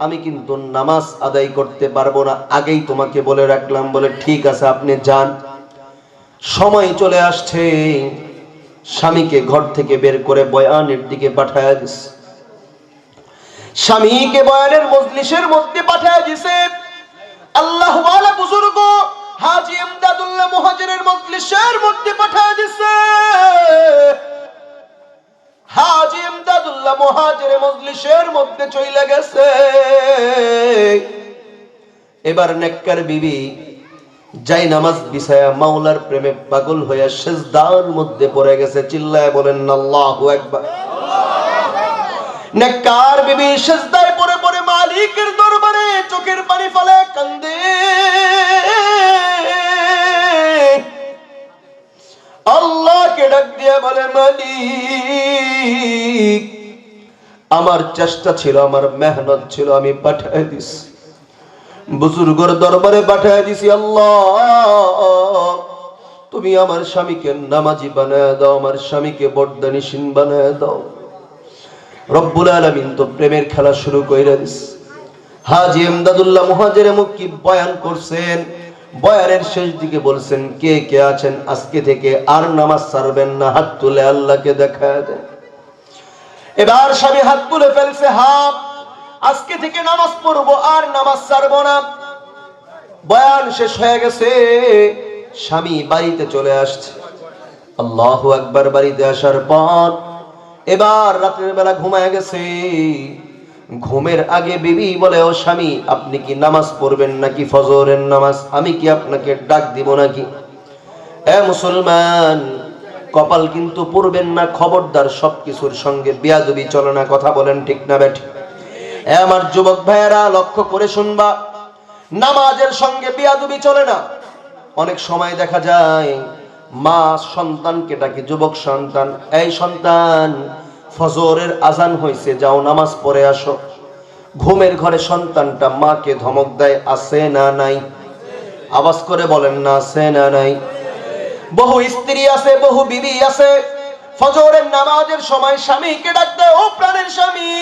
আমি কিন্তু নামাজ আদায় করতে পারব না। আগেই তোমাকে বলে রাখলাম, বলে ঠিক আছে, আপনি যান। সময় চলে আসছে। স্বামীকে ঘর থেকে বের করে বয়ানের দিকে পাঠায় দিছে স্বামীকে বয়ানের মজলিসের মধ্যে পাঠায় দিছে। আল্লাহ বুজুর্গ হাজী ইমদাদুল্লাহ মুহাজিরের মজলিসের মধ্যে পাঠায় দিছে। হাজী ইমদাদুল্লাহ মুহাজিরের মজলিসের মধ্যে চলে গেছে। এবার নেককার বিবি যাই নামাজ বিছায়া মাওলার প্রেমে পাগল হইয়া সেজদার মধ্যে পড়ে গেছে, চিল্লায় বলেন, আল্লাহু আকবার। নেককার বিবি সেজদায় পড়ে পড়ে মালিকের দরবারে চোখের পানি ফেলে কান্দে। আল্লাহকে ডাক দিয়ে বলে, মালিক আমার চেষ্টা ছিল, আমার মেহনত ছিল, আমি পাঠায় দিছি। বুজুর্গর দরবারে পাঠায় দিছি, আল্লাহ, তুমি আমার স্বামীকে নামাজি বানায় দাও, আমার স্বামীকে বর্দানিসীন বানায় দাও। রব্বুল আলামিন তো প্রেমের খেলা শুরু কইরা দিস হাজি এমদাদুল্লাহ মুহাজির মুক্কি বয়ান করছেন, বয়ানের শেষ দিকে বলছেন, কে কে আছেন, আজকে থেকে আর নামাজ ছাড়বেন না, হাত তুলে আল্লাহকে দেখা দেন। এবার স্বামী হাত তুলে ফেলছে হাত। আজকে থেকে নামাজ পড়ব আর নামাজ ছাড়বো না। বয়ান শেষ হয়ে গেছে। স্বামী বাড়িতে চলে আসছে। আল্লাহ একবার বাড়িতে আসার পর এবার রাতের বেলা ঘুমায় গেছে। ঘুমের আগে বিবি বলে, ও স্বামী, আপনি কি নামাজ পড়বেন নাকি ফজরের নামাজ? আমি কি আপনাকে ডাক দিব নাকি? এ মুসলমান কপাল কিন্তু পড়বেন না, খবরদার সবকিছুর সঙ্গে বিয়াদবি চলে না, কথা বলেন ঠিক না বেঠিক এ আমার যুবক ভাইয়েরা, লক্ষ্য করে শুনবা, নামাজের সঙ্গে বিয়াদবি চলে না। অনেক সময় দেখা যায়, মা সন্তানকে ডাকে, যুবক সন্তান, এই সন্তান, ফজরের আজান হয়েছে যাও নামাজ পড়ে আসো। ঘুমের ঘরে সন্তানটা মাকে ধমক দেয় আছে না নাই? আওয়াজ করে বলেন, না আছে না নাই। বহু স্ত্রী আছে, বহু বিবি আছে। ফজরের নামাজের সময় স্বামীকে ডাক দেয় ও প্রাণের স্বামী,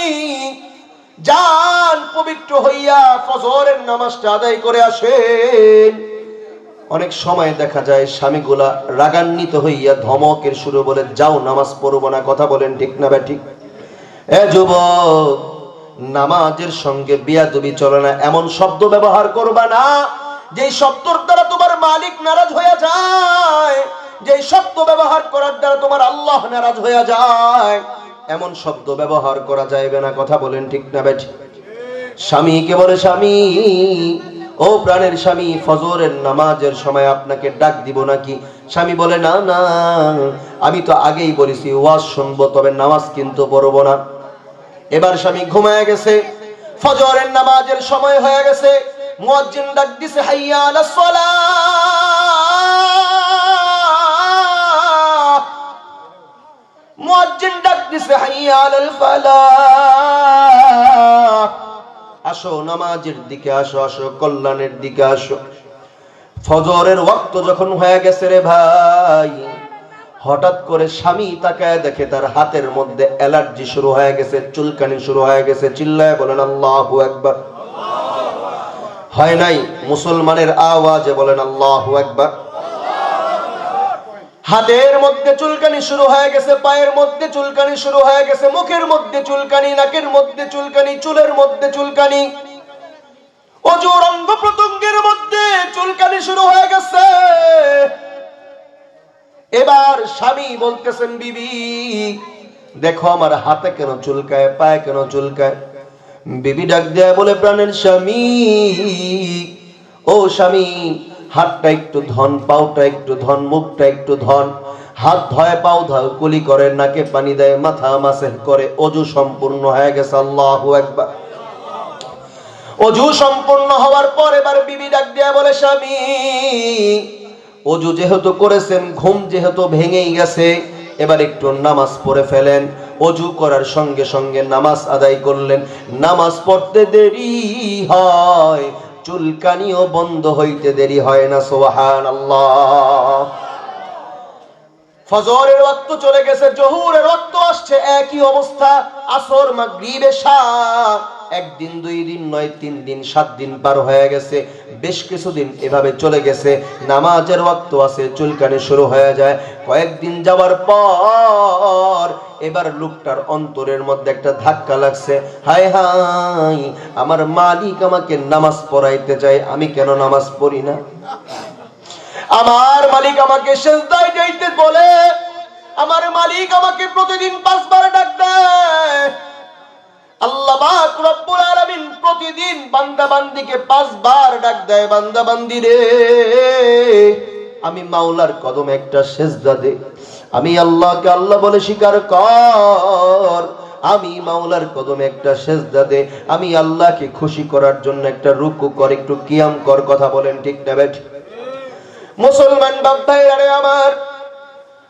যান, পবিত্র হইয়া ফজরের নামাজটা আদায় করে আসেন। অনেক সময় দেখা যায় স্বামীগুলা রাগান্বিত হইয়া ধমকের শুরু বলে, যাও, নামাজ পড়ব না, কথা বলেন, ঠিক না ব্যাঠিক? এ যুবক, নামাজের সঙ্গে বিয়াদবি চলে না, এমন শব্দ ব্যবহার করবা না যেই শব্দর দ্বারা তোমার মালিক নারাজ হয়ে যায়, যেই শব্দ ব্যবহার করার দ্বারা তোমার আল্লাহ নারাজ হয়ে যায়, এমন শব্দ ব্যবহার করা যাইবে না, কথা বলেন ঠিক না বেঠি স্বামীকে বলে, স্বামী, ও প্রাণের স্বামী, ফজরের নামাজের সময় আপনাকে ডাক দিব নাকি? স্বামী বলে, না না, আমি তো আগেই বলেছি, ওয়াজ শুনব, তবে নামাজ কিন্তু পড়ব না। এবার স্বামী ঘুমায় গেছে, ফজরের নামাজের সময় হয়ে গেছে মুয়াজ্জিন ডাক দিছে হাইয়া আলাস সালাহ মুয়াজ্জিন ডাক দিছে হাইয়া আলাল ফালাহ আসো নামাজের দিকে আসো আসো কল্যাণের দিকে আসো। ফজরের ওয়াক্ত যখন হয়ে গেছে রে ভাই, হঠাৎ করে স্বামী তাকায় দেখে তার হাতের মধ্যে অ্যালার্জি শুরু হয়ে গেছে, চুলকানি শুরু হয়ে গেছে, চিল্লায় বলেন, আল্লাহু একবার হয় নাই? মুসলমানের আওয়াজে বলেন আল্লাহু একবার হাতের মধ্যে চুলকানি শুরু হয়ে গেছে, পায়ের মধ্যে চুলকানি শুরু হয়ে গেছে, মুখের মধ্যে চুলকানি, নাকের মধ্যে চুলকানি, চুলের মধ্যে চুলকানি। অজুর অঙ্গ প্রত্যঙ্গের মধ্যে চুলকানি শুরু হয়ে গেছে। এবার স্বামী বলতেছেন, বিবি, দেখো আমার হাতে কেন চুলকায়, পায়ে কেন চুলকায়? বিবি ডাক দেয় বলে প্রাণের স্বামী, ও স্বামী, হাতটা একটু ধন, পাওটা একটু ধন, মুখটা একটু ধন। হাত ধয়, পাও ধয়, কুলি করে, নাকে পানি দেয়, মাথা মাসে করে। অজু সম্পূর্ণ হয়ে গেছে, আল্লাহু একবার অজু সম্পূর্ণ হওয়ার পর এবার বিবি ডাক দেয়া বলে, স্বামী, অজু যেহেতু করেছেন, ঘুম যেহেতু ভেঙেই গেছে, এবার একটু নামাজ পড়ে ফেলেন। অজু করার সঙ্গে সঙ্গে নামাজ আদায় করলেন। নামাজ পড়তে দেরি হয়, চুলকানিও বন্ধ হইতে দেরি হয় না সোহান ফজরের রক্ত চলে গেছে, জহুরের রক্ত আসছে, একই অবস্থা, আসর একদিন, দুই দিন, নয় তিন দিন, সাত দিন পার হয়ে গেছে, বেশ কিছুদিন এভাবে চলে গেছে। নামাজের ওয়াক্ত আছে, চুলকানি শুরু হয়ে যায়। কয়েকদিন যাওয়ার পর এবার লোকটার অন্তরের মধ্যে একটা ধাক্কা লাগছে। হাই হাই আমার মালিক আমাকে নামাজ পড়াইতে চায় আমি কেন নামাজ পড়ি না? আমার মালিক আমাকে সেজদায় যাইতে বলে, আমার মালিক আমাকে প্রতিদিন পাঁচবার ডাক দেয়। আল্লাহ প্রতিদিন পাঁচবার ডাক দেয় রে আমি মাওলার কদম একটা সেজদা দে আমি আল্লাহকে আল্লাহ বলে স্বীকার কর। আমি মাওলার কদমে একটা সেজদা দে। আমি আল্লাহকে খুশি করার জন্য একটা রুকু কর, একটু কিয়াম কর, কথা বলেন ঠিক না বেঠ। মুসলমান বাপ ভাইয়ারে আমার,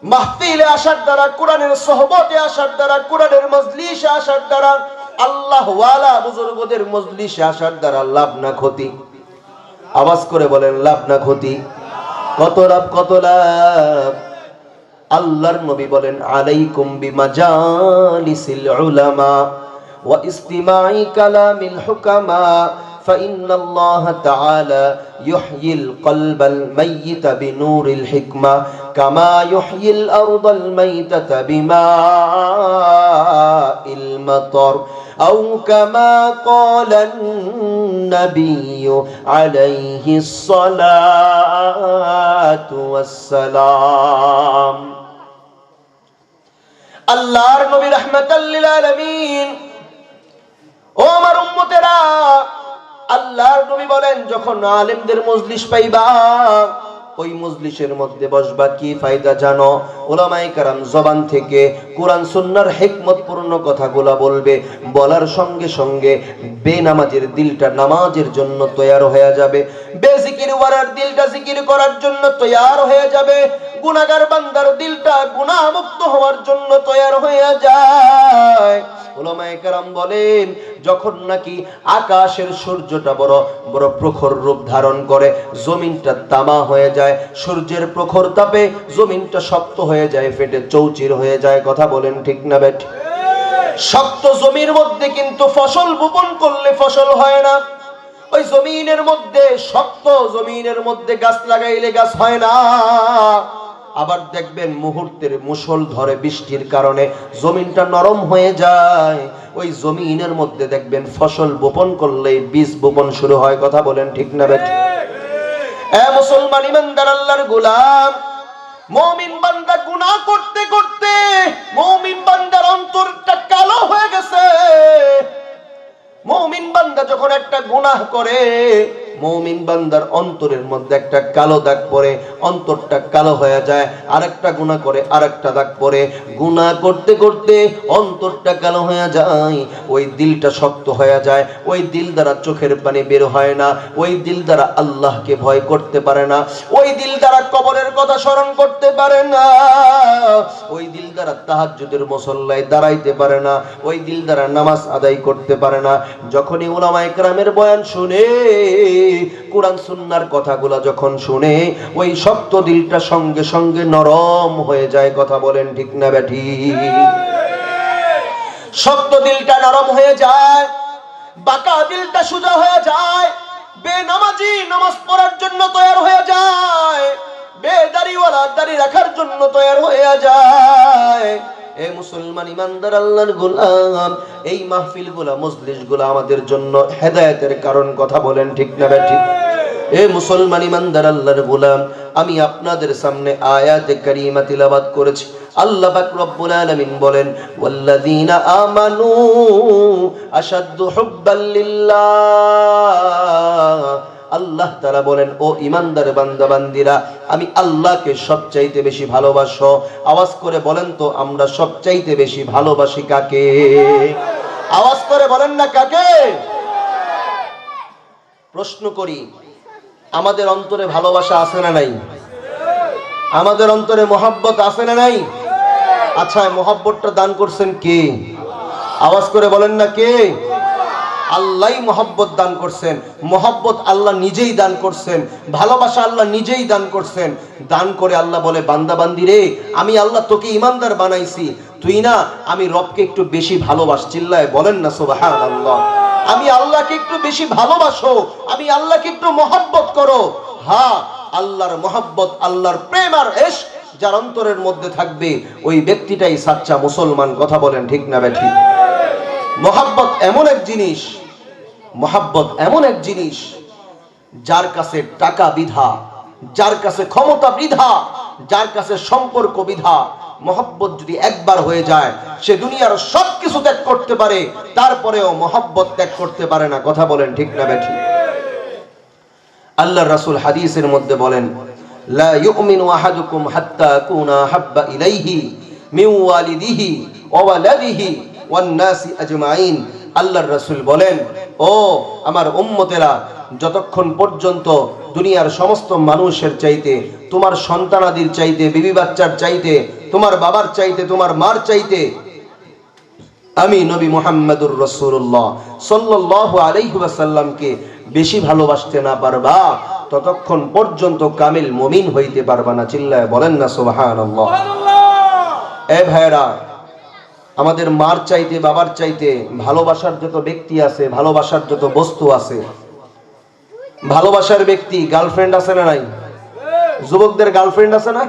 মাহফিলে আসার দ্বারা, কোরআনের সহবতে আসার দ্বারা, কোরআনের মজলিসে আসার দ্বারা আল্লাহ ওয়ালা বুজুর্গদের মজলিসে আসার দ্বারা লাভ না ক্ষতি। আওয়াজ করে বলেন, লাভ না ক্ষতি। কত লাভ কত লাভ? আল্লাহর নবী বলেন আলাইকুম বিমাজালিসিল উলামা ওয়া ইস্তিমাই কালামিল হুকামা فإن الله تعالى يحيي القلب الميت بنور الحكمة كما يحيي الأرض الميتة بماء المطر أو كما قال النبي عليه الصلاة والسلام আল্লাহর নবী রাহমাতাল্লিল আলামিন। ও আমার উম্মতেরা, আল্লাহর নবী বলেন, যখন আলেমদের মজলিস পাইবা, ওই মজলিসের মধ্যে বসবা। কি ফায়দা জানো? ওলামাই কারাম জবান থেকে কোরআন, সুন্নার হেকমতপূর্ণ কথাগুলা বলবে। বলার সঙ্গে সঙ্গে বেনামাজের দিলটা নামাজের জন্য তৈয়ার হয়ে যাবে। বেজিকির ওয়ারার দিলটা জিকির করার জন্য তৈয়ার হয়ে যাবে। গুনাহগার বান্দার দিলটা গুনাহমুক্ত হওয়ার জন্য তৈয়ার হয়ে যায়। ওলামায়ে কেরাম বলেন, যখন নাকি আকাশের সূর্যটা বড় বড় প্রখর রূপ ধারণ করে, জমিনটা তামা হয়ে যায়, সূর্যের প্রখর তাপে জমিনটা শক্ত হয়ে যায়, ফেটে চৌচির হয়ে যায়, কথা বলেন ঠিক না বেঠ শক্ত জমির মধ্যে কিন্তু ফসল বপন করলে ফসল হয় না। ওই জমিনের মধ্যে, শক্ত জমিনের মধ্যে গাছ লাগাইলে গাছ হয় না। আবার দেখবেন মুহূর্তের মুসল ধরে বৃষ্টির কারণে জমিনটা নরম হয়ে যায়। ওই জমিনের মধ্যে দেখবেন ফসল বোপন করলে বীজ বপন শুরু হয়। কথা বলেন ঠিক না বেঠ? এ মুসলমান ইমানদার আল্লাহর গোলাম, মমিন বান্দা গুনাহ করতে করতে মমিন বান্দার অন্তরটা কালো হয়ে গেছে। মৌমিন বান্দা যখন একটা গুনাহ করে মৌমিন বান্দার অন্তরের মধ্যে একটা কালো দাগ পড়ে, অন্তরটা কালো হয়ে যায়, আরেকটা গুনাহ করে, আরেকটা দাগ পড়ে। গুনাহ করতে করতে অন্তরটা কালো হয়ে যায়, ওই দিলটা শক্ত হয়ে যায়, ওই দিল দ্বারা চোখের পানি বের হয় না, ওই দিল দ্বারা আল্লাহকে ভয় করতে পারে না, ওই দিল দ্বারা কবরের কথা স্মরণ করতে পারে না, ওই দিল দ্বারা তাহাজ্জুদের মুসল্লায় দাঁড়াইতে পারে না, ওই দিল দ্বারা নামাজ আদায় করতে পারে না। যখনই ওলামা একরামের বয়ান শুনে কোরআন সুন্নার কথাগুলা যখন শুনে, ওই শক্ত দিলটা সঙ্গে সঙ্গে নরম হয়ে যায়, কথা বলেন ঠিক না ব্যাঠি? শক্ত দিলটা নরম হয়ে যায়, বাঁকা দিলটা সোজা হয়ে যায়, বেনামাজি নামাজ পড়ার জন্য তৈয়ার হয়ে যায় বেদারিওয়ালা দাড়ি রাখার জন্য তৈয়ার হয়ে যায়। এ মুসলমান ইমানদার আল্লাহর গোলাম, এই মাহফিলগুলা মজলিসগুলা আমাদের জন্য হেদায়েতের কারণ, কথা বলেন ঠিক না ঠিক? এ মুসলমান ইমানদার আল্লাহর গোলাম, আমি আপনাদের সামনে আয়াতে কারিমা তিলাবাত করেছি। আল্লাহ পাক রব্বুল আলামিন বলেন, ওয়াল্লাযীনা আমানু আশাদ্দু হুব্বাল লিল্লাহ। আল্লাহ তারা বলেন, ও ইমানদার বান্দা বান্দিরা আমি আল্লাহকে সবচাইতে বেশি ভালোবাসো। আওয়াজ করে বলেন তো, আমরা সবচাইতে বেশি ভালোবাসি কাকে? আওয়াজ করে বলেন না কাকে? প্রশ্ন করি, আমাদের অন্তরে ভালোবাসা আছে না নাই? আমাদের অন্তরে মোহাব্বত আছে না নাই? আচ্ছা মোহাব্বতটা দান করছেন কে? আওয়াজ করে বলেন না কে? আল্লাহ মোহাব্বত দান করছেন। মোহাব্বত আল্লাহ নিজেই দান করছেন। ভালোবাসা আল্লাহ নিজেই দান করছেন। দান করে আল্লাহ বলে, বান্দা, বান্দি রে, আমি আল্লাহ তোকে ইমানদার বানাইছি। তুই না, আমি রবকে একটু বেশি ভালোবাস, চিল্লায় বলেন না সোবাহান আল্লাহ আমি আল্লাহকে একটু বেশি ভালোবাসো, আমি আল্লাহকে একটু মহাব্বত করো। হ্যাঁ আল্লাহর মহাব্বত, আল্লাহর প্রেম আর এশ যার অন্তরের মধ্যে থাকবে, ওই ব্যক্তিটাই সাচ্চা মুসলমান। কথা বলেন ঠিক না বেঠি মহাব্বত এমন এক জিনিস মহাব্বত এমন এক জিনিস, যার কাছে টাকা বিধা, যার কাছে ক্ষমতা বিধা, যার কাছে সম্পর্ক বিধা, মহব্বত যদি একবার হয়ে যায়, সে দুনিয়ার সব কিছু ত্যাগ করতে পারে, তারপরেও মহব্বত ত্যাগ করতে পারে না। কথা বলেন ঠিক না বেঠি? আল্লাহ রাসূল হাদিসের মধ্যে বলেন, লা ইউমিনু আহাদুকুম হাত্তা আকুনা হাব্বা ইলাইহি মিন ওয়ালিদিহি ওয়া ওয়ালাদিহি ওয়ান নাসি আজমাইন। আল্লাহর রাসূল বলেন ও আমার উম্মতেরা যতক্ষণ পর্যন্ত দুনিয়ার সমস্ত মানুষের চাইতে তোমার সন্তানাদির চাইতে বিবি বাচ্চার চাইতে তোমার বাবার চাইতে তোমার মার চাইতে আমি নবী মোহাম্মদুর রসুল্লাহ সাল্লাহ আলাইসাল্লামকে বেশি ভালোবাসতে না পারবা ততক্ষণ পর্যন্ত কামিল মমিন হইতে পারবা না। চিল্লায় বলেন না সুবাহান এ ভাইরা আমাদের মার চাইতে, বাবার চাইতে ভালোবাসার যত ব্যক্তি আছে, ভালোবাসার যত বস্তু আছে, ভালোবাসার ব্যক্তি গার্লফ্রেন্ড আছে না নাই? যুবকদের গার্লফ্রেন্ড আছে না?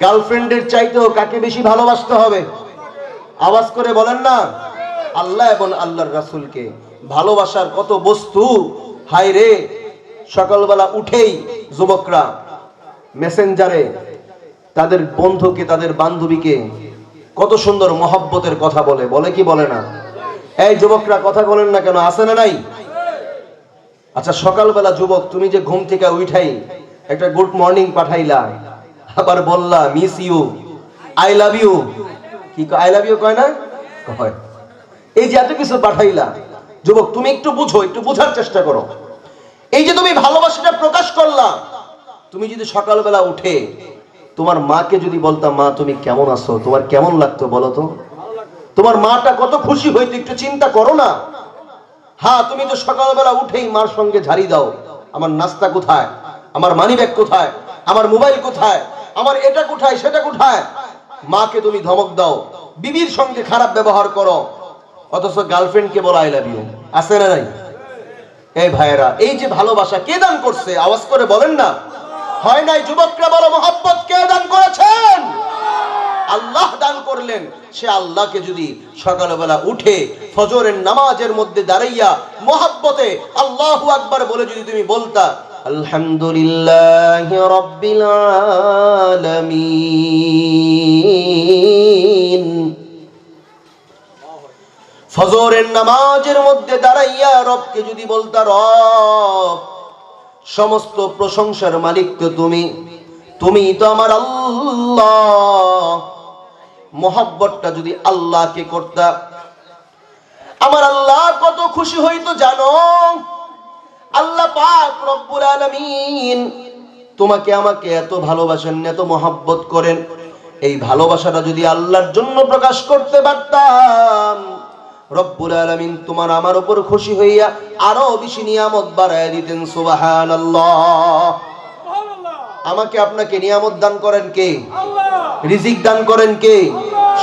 গার্লফ্রেন্ডের চাইতেও কাকে বেশি ভালোবাসতে হবে? আওয়াজ করে বলেন না। আল্লাহ এবং আল্লাহর রাসূলকে ভালোবাসার কত বস্তু? হাই রে! সকালবেলা উঠেই যুবকরা মেসেঞ্জারে তাদের বন্ধুকে, তাদের বান্ধবীকে কত সুন্দর মহব্বতের কথা বলে বলে কি বলে না? এই যুবকরা, কথা বলেন না কেন আসে না নাই? আচ্ছা সকালবেলা যুবক, তুমি যে ঘুম থেকে উঠাই, একটা গুড মর্নিং পাঠাইলা, আবার বললা, miss you, I love you. কি, আই লাভ ইউ কয় না? কয়। এই যে এত কিছু পাঠাইলা, যুবক, তুমি একটু বুঝো, একটু বোঝার চেষ্টা করো। এই যে তুমি ভালোবাসাটা প্রকাশ করলা, তুমি যদি সকালবেলা উঠে তোমার মাকে যদি বলতাম মা, তুমি কেমন আছো? তোমার কেমন লাগতো বলো তো? তোমার মাটা কত খুশি হইতো, একটু চিন্তা করো না। হ্যাঁ তুমি তো সকালবেলা উঠেই মার সঙ্গে ঝাড়ি দাও। আমার নাস্তা কোথায়? আমার মানি ব্যাগ কোথায়? আমার মোবাইল কোথায়? আমার এটা কোথায়, সেটা কোথায়? মাকে তুমি ধমক দাও। বিবির সঙ্গে খারাপ ব্যবহার করো। অথচ গার্লফ্রেন্ডকে বলো আই লাভ ইউ আছে না নাই? এই ভাইয়েরা, এই যে ভালোবাসা কে দান করছে? আওয়াজ করে বলেন না। হয় নাই যুবকরা, বলো মোহাব্বত কে দান করেছেন? আল্লাহ দান করলেন। সে আল্লাহকে যদি সকালবেলা উঠে ফজরের নামাজের মধ্যে দাঁড়াইয়া মোহাব্বতে আল্লাহ আকবার বলে যদি তুমি বলতা, আলহামদুলিল্লাহ রব্বিল আলামিন। ফজরের নামাজের মধ্যে দাঁড়াইয়া রবকে যদি বলতা, রব সমস্ত প্রশংসার মালিক তো তুমি। তুমি তো আমার আল্লাহ। মোহাব্বতটা যদি আল্লাহকে করতা। আমার আল্লাহ কত খুশি হইতো জানো? আল্লাহ পাক রব্বুল আলামিন তোমাকে আমাকে এত ভালোবাসেন, এত মহাব্বত করেন। এই ভালোবাসাটা যদি আল্লাহর জন্য প্রকাশ করতে পারতাম রব্বুল আলামিন তোমার আমার উপর খুশি হইয়া আরও বেশি নিয়ামত বাড়ায় দিতেন সুবহানাল্লাহ। আমাকে আপনাকে নিয়ামত দান করেন কে? রিজিক দান করেন কে?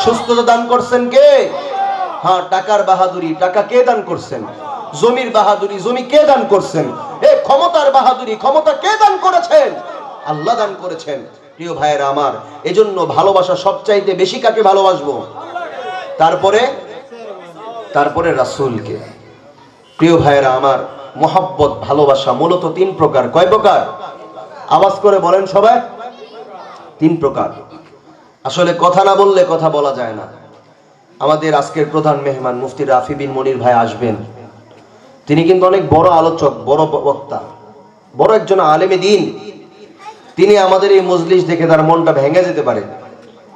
সুস্থতা দান করছেন কে? হ্যাঁ টাকার বাহাদুরি টাকা কে দান করছেন? জমির বাহাদুরি জমি কে দান করছেন? এ ক্ষমতার বাহাদুরি ক্ষমতা কে দান করেছেন? আল্লাহ দান করেছেন। প্রিয় ভাইয়েরা আমার এজন্য ভালোবাসা সবচাইতে বেশি কাকে ভালোবাসবো? তারপরে তারপরে রাসূলকে। প্রিয় ভাইয়েরা, আমার মোহাব্বত, ভালোবাসা মূলত তিন প্রকার। কয় প্রকার? আওয়াজ করে বলেন সবাই। তিন প্রকার। আসলে কথা না বললে কথা বলা যায় না। আমাদের আজকের প্রধান মেহমান মুফতি রাফি বিন মনির ভাই আসবেন। তিনি কিন্তু অনেক বড় আলোচক, বড় বক্তা, বড় একজন আলেমে দিন। তিনি আমাদের এই মজলিস দেখে তার মনটা ভেঙে যেতে পারে।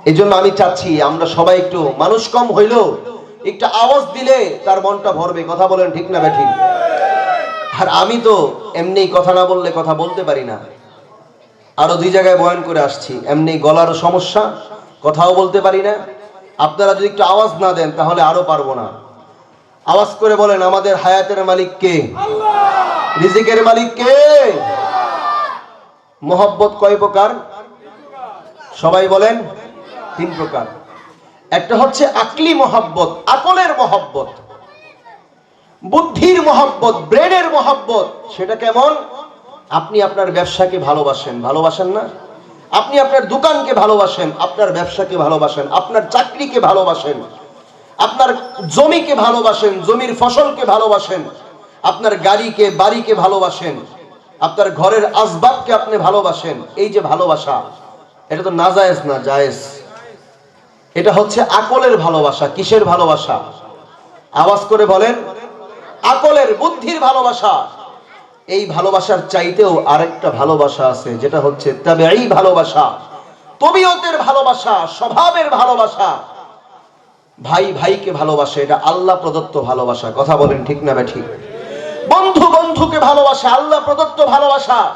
এই জন্য আমি চাচ্ছি, আমরা সবাই একটু মানুষ কম হইলেও একটু আওয়াজ দিলে তার মনটা ভরবে কথা বলেন ঠিক না ঠিক আর আমি তো এমনি কথা না বললে কথা বলতে পারি না। আরও দুই জায়গায় বয়ান করে আসছি এমনি গলার সমস্যা কথাও বলতে পারি না। আপনারা যদি একটু আওয়াজ না দেন তাহলে আরও পারব না। আওয়াজ করে বলেন আমাদের হায়াতের মালিক কে? রিজিকের মালিক কে? মোহব্বত কয় প্রকার? সবাই বলেন তিন প্রকার। একটা হচ্ছে আকলি মোহাব্বত, আকলের মোহাব্বত। বুদ্ধির মহাব্বত, ব্রেনের মহাব্বত, সেটা কেমন? আপনি আপনার ব্যবসাকে ভালোবাসেন ভালোবাসেন না? আপনি আপনার দোকানকে ভালোবাসেন, আপনার ব্যবসাকে ভালোবাসেন, আপনার চাকরিকে ভালোবাসেন, আপনার জমিকে ভালোবাসেন, জমির ফসলকে ভালোবাসেন, আপনার গাড়িকে, বাড়িকে ভালোবাসেন, আপনার ঘরের আসবাবকে আপনি ভালোবাসেন। এই যে ভালোবাসা, এটা তো না জায়েজ না, জায়েজ। এটা হচ্ছে আকলের ভালোবাসা, কিসের ভালোবাসা? আওয়াজ করে বলেন, আকলের বুদ্ধির ভালোবাসা। এই ভালোবাসার চাইতেও আরেকটা ভালোবাসা আছে, যেটা হচ্ছে তবে এই ভালোবাসা। তবিয়তের ভালোবাসা, স্বভাবের ভালোবাসা। ভাই ভাইকে ভালোবাসে, এটা আল্লাহ প্রদত্ত ভালোবাসা। কথা বলেন ঠিক না বে বন্ধু বন্ধুকে ভালোবাসে, আল্লাহ প্রদত্ত ভালোবাসা।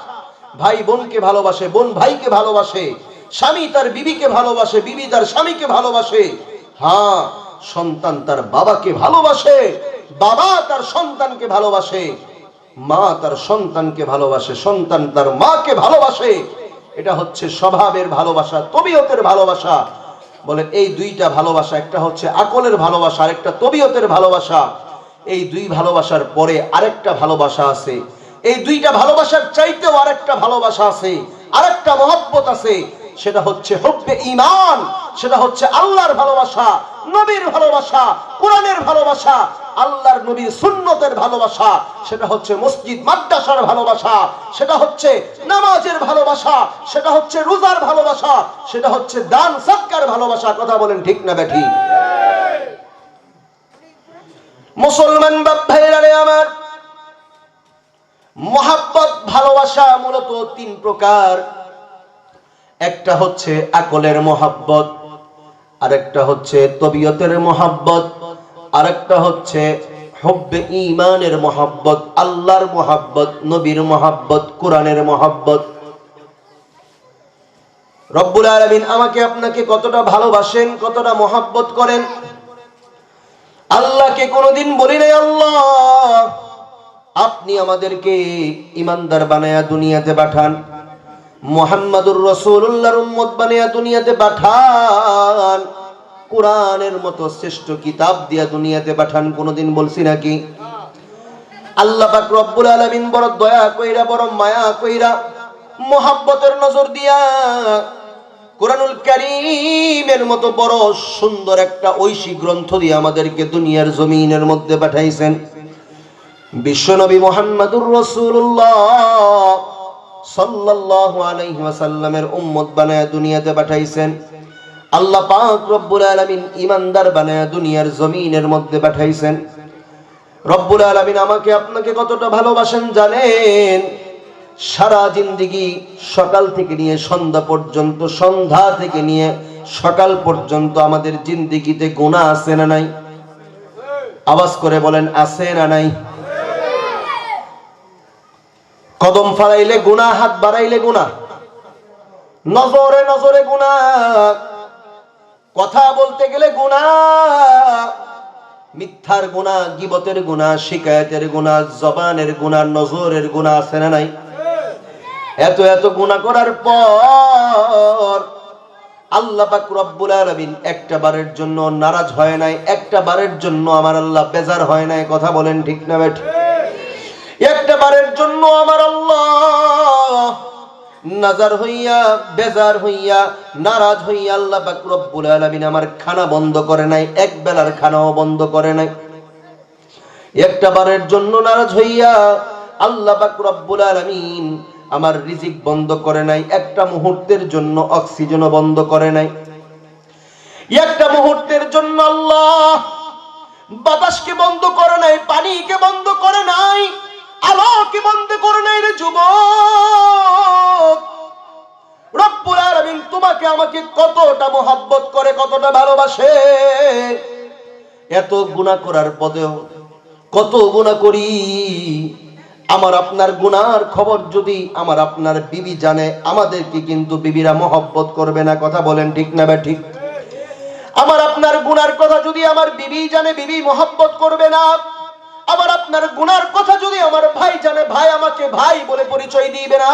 ভাই বোনকে ভালোবাসে, বোন ভাইকে ভালোবাসে। স্বামী তার বিবিকে ভালোবাসে, বিবি তার স্বামীকে ভালোবাসে। হ্যাঁ সন্তান তার বাবাকে ভালোবাসে, বাবা তার সন্তানকে ভালোবাসে, মা তার সন্তানকে ভালোবাসে, সন্তান তার মাকে ভালোবাসে। এটা হচ্ছে স্বভাবের ভালোবাসা, তবিয়তের ভালোবাসা। বলে এই দুইটা ভালোবাসা, একটা হচ্ছে আকলের ভালোবাসা, আরেকটা তবিয়তের ভালোবাসা। এই দুই ভালোবাসার পরে আরেকটা ভালোবাসা আছে। এই দুইটা ভালোবাসার চাইতেও আরেকটা ভালোবাসা আছে, আরেকটা মহব্বত আছে। সেটা হচ্ছে হব্বে ইমান সেটা হচ্ছে আল্লাহর ভালোবাসা, নবীর ভালোবাসা, কোরআনের ভালোবাসা, আল্লাহর নবীর সুন্নতের ভালোবাসা, সেটা হচ্ছে মসজিদ, মাদ্রাসার ভালোবাসা, সেটা হচ্ছে নামাজের ভালোবাসা, সেটা হচ্ছে রোজার ভালোবাসা, সেটা হচ্ছে দান সৎকার ভালোবাসা, কথা বলেন ঠিক না বেঠি মুসলমান বাপ ভাইরা আমার, মহাব্বত, ভালোবাসা মূলত তিন প্রকার। একটা হচ্ছে আকলের মহাব্বত, আরেকটা হচ্ছে তবিয়তের মহাব্বত, আরেকটা হচ্ছে হব্বে ইমানের মহাব্বত, আল্লাহর মহাব্বত, নবীর মহাব্বত, কোরআনের মহাব্বত। রব্বুল আলামিন আমাকে আপনাকে কতটা ভালোবাসেন, কতটা মোহাব্বত করেন? আল্লাহকে কোনোদিন বলি নাই, আল্লাহ, আপনি আমাদেরকে ইমানদার বানায়া দুনিয়াতে পাঠান। মোহাম্মদুর রসুল্লাহর উম্মত বানায়া দুনিয়াতে পাঠান। কোরআনের মতো শ্রেষ্ঠ কিতাব দিয়া দুনিয়াতে পাঠান, কোনোদিন বলছি নাকি? আল্লাহ পাক রব্বুল আলামিন বড় দয়া কইরা, বড় মায়া কইরা মোহাব্বতের নজর দিয়া কোরআনুল কারীমের মতো বড় সুন্দর একটা ঐশী গ্রন্থ দিয়ে আমাদেরকে দুনিয়ার জমিনের মধ্যে পাঠাইছেন। বিশ্বনবী মোহাম্মদুর রসুল্লাহ সাল্লাল্লাহু আলাইহি ওয়াসাল্লামের উম্মত বানায় দুনিয়াতে পাঠাইছেন। আল্লাহ পাক রব্বুল আলামিন ইমানদার বানায় দুনিয়ার জমিনের মধ্যে পাঠাইছেন। রব্বুল আলামিন আমাকে আপনাকে কতটা ভালোবাসেন জানেন? সারা জিন্দিগি সকাল থেকে নিয়ে সন্ধ্যা পর্যন্ত, সন্ধ্যা থেকে নিয়ে সকাল পর্যন্ত আমাদের জিন্দিগিতে গোনা আছে না নাই? আওয়াজ করে বলেন, আছে না নাই? কদম ফালাইলে গুণা, হাত বাড়াইলে গুণা। নজরে নজরে গুণা। কথা বলতে গেলে গুণা। মিথ্যার গুণা, গিবতের গুণা, শিকায়তের গুণা, জবানের গুণা, নজরের গুণা আছে না নাই? এত এত গুণা করার পর আল্লাহ একটা বারের জন্য নারাজ হয় নাই, একটা বারের জন্য আমার আল্লাহ বেজার হয় নাই, কথা বলেন ঠিক না বেঠ? একটা বারের জন্য আমার আল্লাহ। নাজার হইয়া, বেজার হইয়া, নারাজ হইয়া আল্লাহ পাক আলামিন আমার খানা বন্ধ করে নাই, এক বেলার খানাও বন্ধ করে নাই। একটা বারের জন্য নারাজ হইয়া আল্লাহ পাক আলামিন আমার রিজিক বন্ধ করে নাই, একটা মুহূর্তের জন্য অক্সিজেনও বন্ধ করে নাই। একটা মুহূর্তের জন্য আল্লাহ বাতাসকে বন্ধ করে নাই, পানিকে বন্ধ করে নাই। আলোকে বন্ধ করে নাই রে যুবক। রব্বুল আলামিন তোমাকে আমাকে কতটা মোহাব্বত করে, কতটা ভালোবাসে। এত গুনাহ করার পদেও কত গুনাহ করি। আমার আপনার গুনার খবর যদি আমার আপনার বিবি জানে, আমাদেরকে কিন্তু বিবিরা মহব্বত করবে না। কথা বলেন ঠিক না বা ঠিক? আমার আপনার গুনার কথা যদি আমার বিবি জানে, বিবি মহব্বত করবে না। আবার আপনার গুনার কথা যদি আমার ভাই জানে, ভাই আমাকে ভাই বলে পরিচয় দিবে না।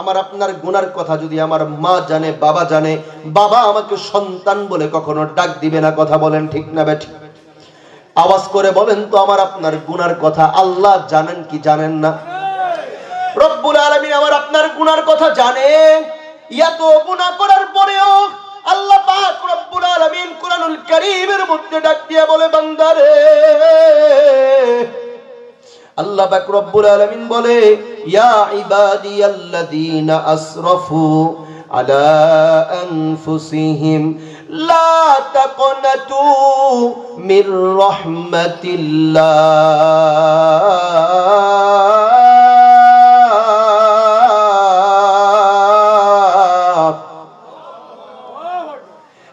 আমার আপনার গুনার কথা যদি আমার মা জানে, বাবা জানে, বাবা আমাকে সন্তান বলে কখনো ডাক দিবে না, কথা বলেন ঠিক না বেঠিক আওয়াজ করে বলেন তো আমার আপনার গুনার কথা, আল্লাহ জানেন কি জানেন না? রব্বুল আলামিন আমার আপনার গুনার কথা জানেন এত গুনাহ করার পরেও আল্লাহ পাক রব্বুল আলামিন মধ্যে ডাক দিয়ে বলে বান্দারে আল্লাহ পাক আলামিন বলে, ইয়া ইবাদিয়াল্লাযীনা আসরাফু আলা আনফুসিহিম, লা তাকনাতু মির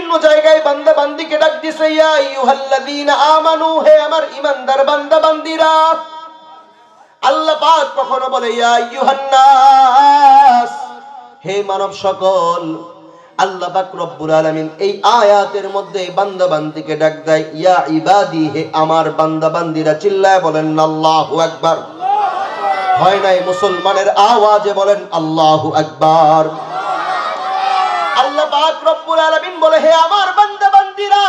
বিভিন্ন জায়গায় বান্দা বান্দিকে ডাক দিছে, ইয়া আইয়ুহাল্লাযীনা আমানু, হে আমার ঈমানদার বান্দা বান্দিরা। আল্লাহ পাক কখনো বলে, ইয়া আইয়ুহান নাস হে মানব সকল, আল্লাহ পাক রব্বুল আলামিন এই আয়াতের মধ্যে বান্দা বান্দিকে ডাক দেয়, ইয়া ইবাদি, হে আমার বান্দা বান্দিরা। চিল্লায় বলেন, আল্লাহু আকবার। হয় নাই মুসলমানের আওয়াজে বলেন, আল্লাহু আকবার। রব্বুল বলে, হে আমার বান্দা, বান্দিরা,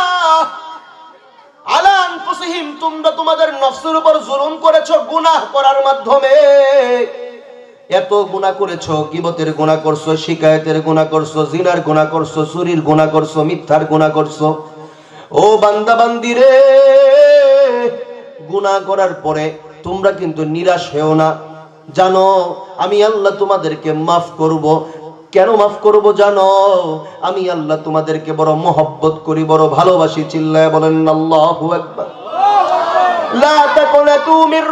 আলা আনফুসিহিম, তোমরা তোমাদের নফসের উপর জুলুম করেছ, গুনাহ করার মাধ্যমে। এত গুনাহ করেছ গুনাহ করছ, শিকায়েতের গুনাহ করছ, জিনার গুনাহ করছ, চুরির গুনাহ করছ, মিথ্যার গুনাহ করছ। ও বান্দা, বান্দিরে, গুনাহ করার পরে তোমরা কিন্তু নিরাশ হয়েও না। জানো, আমি আল্লাহ তোমাদেরকে মাফ করব। কেন মাফ করব জানো? আমি আল্লাহ তোমাদেরকে বড় মহব্বত করি, বড় ভালোবাসি, চিল্লায় বলেন আল্লাহু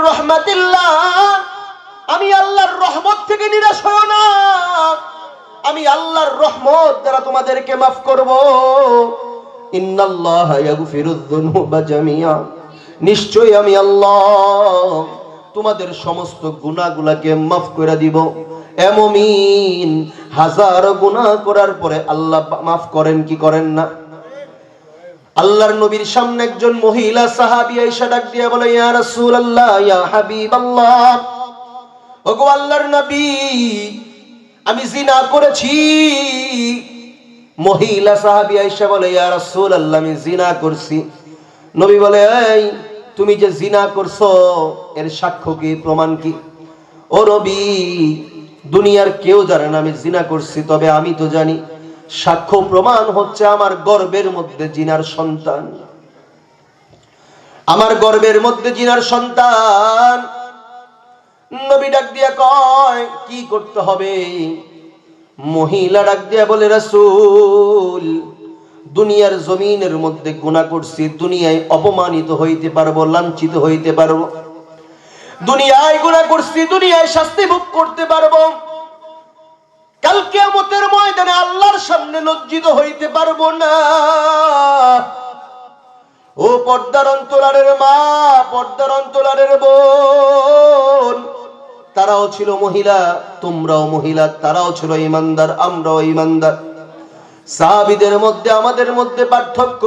রাহমাতিল্লাহ। আমি আল্লাহর রহমত থেকে নিরাশ হও না। আমি আল্লাহর রহমত দ্বারা তোমাদেরকে মাফ করব। নিশ্চয়ই আমি আল্লাহ তোমাদের সমস্ত গুনাহগুলাকে মাফ করে দিব। এমমিন হাজার গুনাহ করার পরে আল্লাহ মাফ করেন কি করেন না? আল্লাহর নবীর সামনে একজন মহিলা সাহাবী আয়েশা ডাক দিয়ে বলে, ইয়া রাসূলুল্লাহ, ইয়া হাবিবাল্লাহ। ওগো আল্লাহর নবী, আমি জিনা করেছি। মহিলা সাহাবী আয়েশা বলে, ইয়া রাসূলুল্লাহ, আমি জিনা করছি। নবী বলে, এই, তুমি যে জিনা করছ, এর সাক্ষ্য কি, প্রমাণ কি? ও রবি দুনিয়ার কেউ জানে না, আমি জিনা করছি, তবে আমি তো জানি, সাক্ষ্য প্রমাণ হচ্ছে আমার গর্বের মধ্যে জিনার সন্তান। আমার গর্বের মধ্যে জিনার সন্তান। নবী ডাক দিয়া কয়, কি করতে হবে? মহিলা ডাক দিয়া বলে, রাসূল, দুনিয়ার জমিনের মধ্যে গুনাহ করছি, দুনিয়ায় অপমানিত হইতে পারব, লাঞ্ছিত হইতে পারব। দুনিয়ায় গুনাহ করছি, দুনিয়ায় শাস্তি ভোগ করতে পারব। কালকে কিয়ামতের ময়দানে আল্লাহর সামনে লজ্জিত হইতে পারব না। ও পর্দার অন্তরারের মা, পর্দার অন্তরারের বোন, তারাও ছিল মহিলা, তোমরাও মহিলা, তারাও ছিল ইমানদার, আমরাও ইমানদার। সাহাবিদের মধ্যে, আমাদের মধ্যে পার্থক্য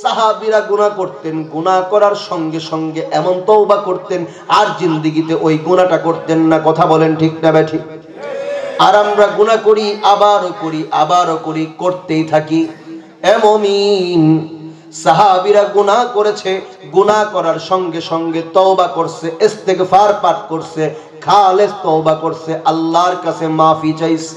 সাহাবিরা গুনাহ করতেন, গুনাহ করার সঙ্গে সঙ্গে এমন তওবা করতেন, আর জিন্দিগিতে ওই গুনাহটা করতেন না। কথা বলেন ঠিক না ব্যাঠি আর আমরা গুনাহ করি, আবারও করি আবারও করি, করতেই থাকি। এমমিন সাহাবিরা গুনাহ করেছে, গুনাহ করার সঙ্গে সঙ্গে তওবা করছে, ইস্তেগফার পাঠ করছে, খালেস তওবা করছে, আল্লাহর কাছে মাফি চাইছে।